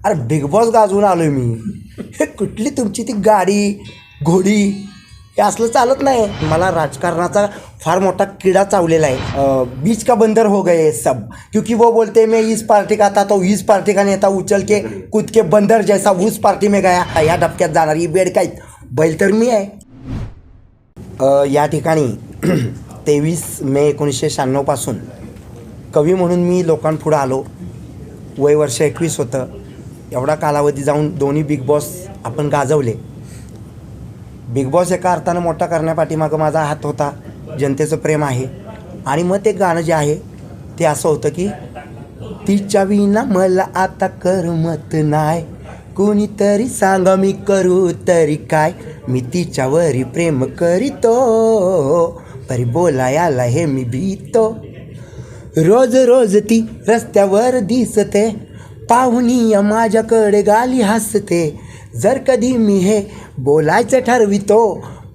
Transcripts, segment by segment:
अरे big boss गाजवून आलोय मी. हे कुठली तुमची ती गाडी घोडी हे असलं चालत नाही. मला राजकारणाचा फार मोठा किडा चावलेला आहे. बीच का बंदर हो गए सब? क्योंकि वो बोलते मैं इस पार्टी का आता तो इस पार्टी का नेता उचल के कूद के बंदर जैसा उस पार्टी में गया. या डबक्यात जाणारी बेड काय? बैल तर मी आहे. या ठिकाणी तेवीस मे एकोणीसशे शहाण्णवपासून कवी म्हणून मी लोकांपुढं आलो. वय वर्ष एकवीस होतं. एवढा कालावधी जाऊन दोन्ही बिग बॉस आपण गाजवले. बिग बॉस एका अर्थानं मोठा करण्यापाठीमागं माझा हात होता. जनतेचं प्रेम आहे. आणि मग ते गाणं जे आहे ते असं होतं की तिच्या विना मला आता करमत नाही. कोणीतरी सांगा मी करू तरी काय? मी तिच्यावरी प्रेम करीतो. परी बोलायला हे मी भीतो. रोज रोज ती रस्त्यावर दिसते. पाहुणी माझ्याकडे गाली हसते. जर कधी मी हे बोलायचं ठरवितो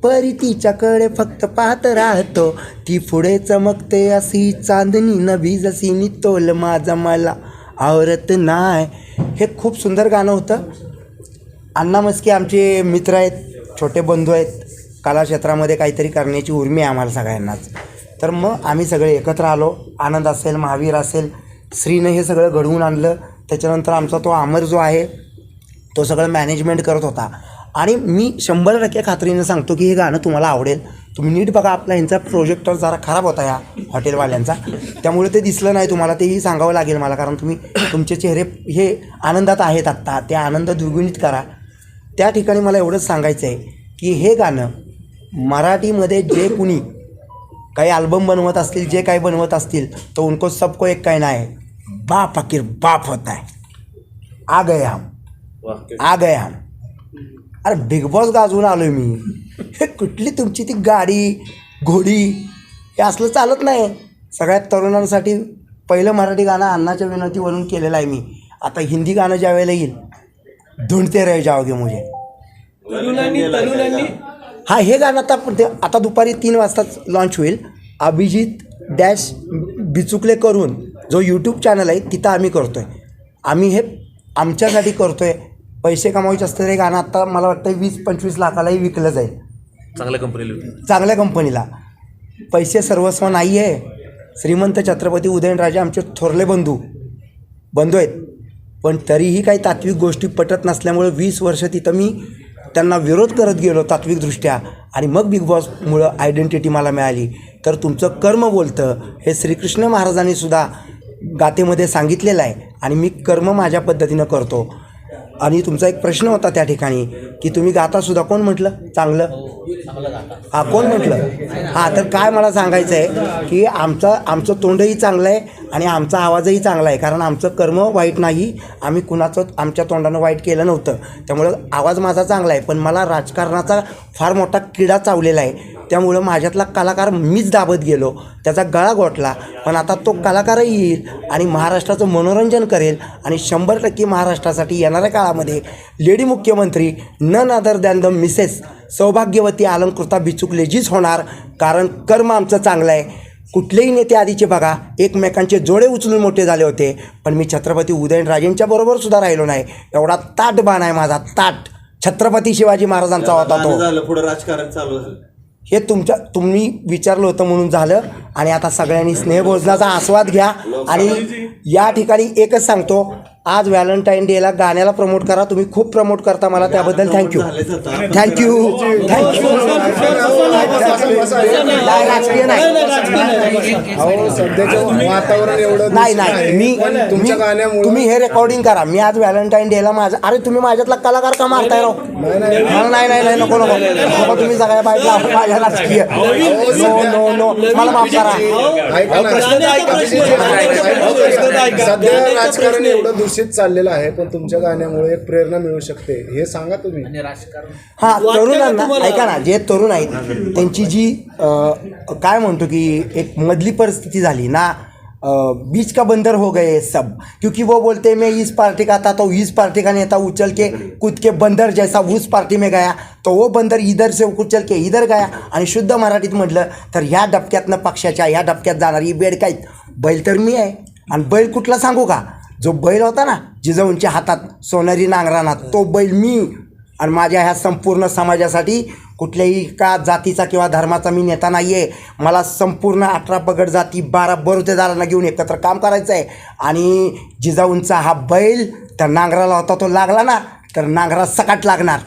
परी तिच्याकडे फक्त पाहत राहतो. ती पुढे चमकते अशी चांदणी नभी जशी नितोल माझा मला आवरत नाही हे खूप सुंदर गाणं होतं. अण्णा मस्के आमचे मित्र आहेत छोटे बंधू आहेत. कला क्षेत्रामध्ये काहीतरी करण्याची उर्मी आहे आम्हाला सगळ्यांनाच. तर मग आम्ही सगळे एकत्र आलो. आनंद असेल महावीर असेल श्रीनं हे सगळं घडवून आणलं. त्याच्यानंतर आमचा तो आमर जो आहे तो सगळं मॅनेजमेंट करत होता. आणि मी शंभर टक्के खात्रीनं सांगतो की हे गाणं तुम्हाला आवडेल. तुम्ही नीट बघा आपला यांचा प्रोजेक्टर जरा खराब होता या हॉटेलवाल्यांचा त्यामुळे ते दिसलं नाही तुम्हाला तेही सांगावं लागेल मला कारण तुम्ही तुमचे चेहरे हे आनंदात आहेत आत्ता. ते आनंद द्विगुणित करा. त्या ठिकाणी मला एवढंच सांगायचं आहे की हे गाणं मराठीमध्ये जे कुणी काही अल्बम बनवत असतील जे काही बनवत असतील तो उनको सबको एक काही नाही बाप फकीर बाप होता है। आ गए हम। आ गए हम। अरे बिग बॉस गाजवून आलोय मी। हे कुठली तुमची ती गाडी घोडी हे असलं चालत नाही. सगळ्यात तरुणांसाठी पहिलं मराठी गाणं अण्णाच्या विनंतीवरून केलेलं आहे मी. आता हिंदी गाणं ज्या वेळेला येईल धुंडते रह जाओगे मुझे. तरुणांनी तरुणांनी. हा हे गाणं आता ते- आता दुपारी तीन वाजताच लॉन्च होईल. अभिजित डॅश बिचुकले करून जो यूट्यूब चॅनल आहे तिथं आम्ही करतो आहे आम्ही हे आमच्यासाठी करतो आहे पैसे कमावायचे असतं हे गाणं आत्ता मला वाटतं वीस पंचवीस लाखालाही विकलं जाईल. चांगल्या कंपनीला चांगल्या कंपनीला पैसे सर्वस्व नाही आहे श्रीमंत छत्रपती उदयनराजे आमचे थोरले बंधू. बंधू आहेत. पण तरीही काही तात्विक गोष्टी पटत नसल्यामुळं वीस वर्ष तिथं मी त्यांना विरोध करत गेलो तात्विकदृष्ट्या. आणि मग बिग बॉसमुळं आयडेंटिटी मला मिळाली. तर तुमचं कर्म बोलतं. हे श्रीकृष्ण महाराजांनी सुद्धा गाथेमध्ये सांगितलेलं आहे आणि मी कर्म माझ्या पद्धतीनं करतो. आणि तुमचा एक प्रश्न होता त्या ठिकाणी की तुम्ही गातासुद्धा कोण म्हटलं? चांगलं? हा कोण म्हटलं? हा तर काय मला सांगायचं आहे की आमचं आमचं तोंडही चांगलं आहे आणि आमचा आवाजही चांगला आहे. कारण आमचं कर्म वाईट नाही आम्ही कुणाचं आमच्या तोंडानं वाईट केलं नव्हतं. त्यामुळं आवाज माझा चांगला आहे पण मला राजकारणाचा फार मोठा किडा चावलेला आहे. त्यामुळं माझ्यातला कलाकार मीच दाबत गेलो. त्याचा गळा गोठला. पण आता तो कलाकारही येईल आणि महाराष्ट्राचं मनोरंजन करेल आणि शंभर टक्के महाराष्ट्रासाठी येणाऱ्या काळामध्ये लेडी मुख्यमंत्री none other than the Mrs सौभाग्यवती अलंकृता बिचुकलेजीच होणार. कारण कर्म आमचं चांगलं आहे. कुठलेही नेते आधीचे बघा एकमेकांचे जोडे उचलून मोठे झाले होते. पण मी छत्रपती उदयनराजेंच्या बरोबर सुद्धा राहिलो नाही. एवढा ताट बाण आहे माझा ताट. छत्रपती शिवाजी महाराजांचा होता तो. पुढे राजकारण चालू झालं. हे तुमच्या तुम्ही विचारलं होतं म्हणून झालं. आणि आता सगळ्यांनी स्नेहभोजनाचा आस्वाद घ्या. आणि या ठिकाणी एकच सांगतो. आज व्हॅलेंटाईन डेला गाण्याला प्रमोट करा. तुम्ही खूप प्रमोट करता मला त्याबद्दल. थँक्यू. थँक्यू थँक्यू नाही राजकीय नाही. अहो सध्याचं वातावरण एवढं नाही. मी तुम्ही हे रेकॉर्डिंग करा. मी आज व्हॅलेंटाईन डेला माझं अरे तुम्ही माझ्यातला कलाकार का मारताय राव? मला नाही. नाही नाही नको नको. नको तुम्ही सगळ्या बाईकला माझ्या राजकीय नो नो नो मला माफ करा. राजकारण एवढं दूषित चाललेलं आहे पण तुमच्या गाण्यामुळे एक प्रेरणा मिळू शकते. हे सांगा तुम्ही. हा तरुणांना ऐका ना जे तरुण आहेत त्यांची जी अ, काय म्हणतो की एक मधली परिस्थिती झाली ना अ, बीच का बंदर हो गए सब? क्योंकि वो बोलते मैं इस पार्टी का था तो इस पार्टी का नेता उछल के कूद के बंदर जैसा उस पार्टी में गया तो वो बंदर इधर से उचल के इधर गया. आणि शुद्ध मराठीत म्हटलं तर ह्या डबक्यातनं पक्षाच्या ह्या डबक्यात जाणारी बेड काय बैल तर मी आहे. आणि बैल कुठला सांगू का? जो बैल होता ना जिजाऊंच्या हातात सोनेरी नांगराना तो बैल मी आणि माझ्या ह्या संपूर्ण समाजासाठी कुठल्याही का जातीचा किंवा धर्माचा मी नेता नाही आहे मला संपूर्ण अठरा पगड जाती बारा बरोतेदारांना घेऊन एकत्र काम करायचं आहे आणि जिजाऊंचा हा बैल त्या नांगराला होता तो लागला ना तर नांगरा सकाट लागणार.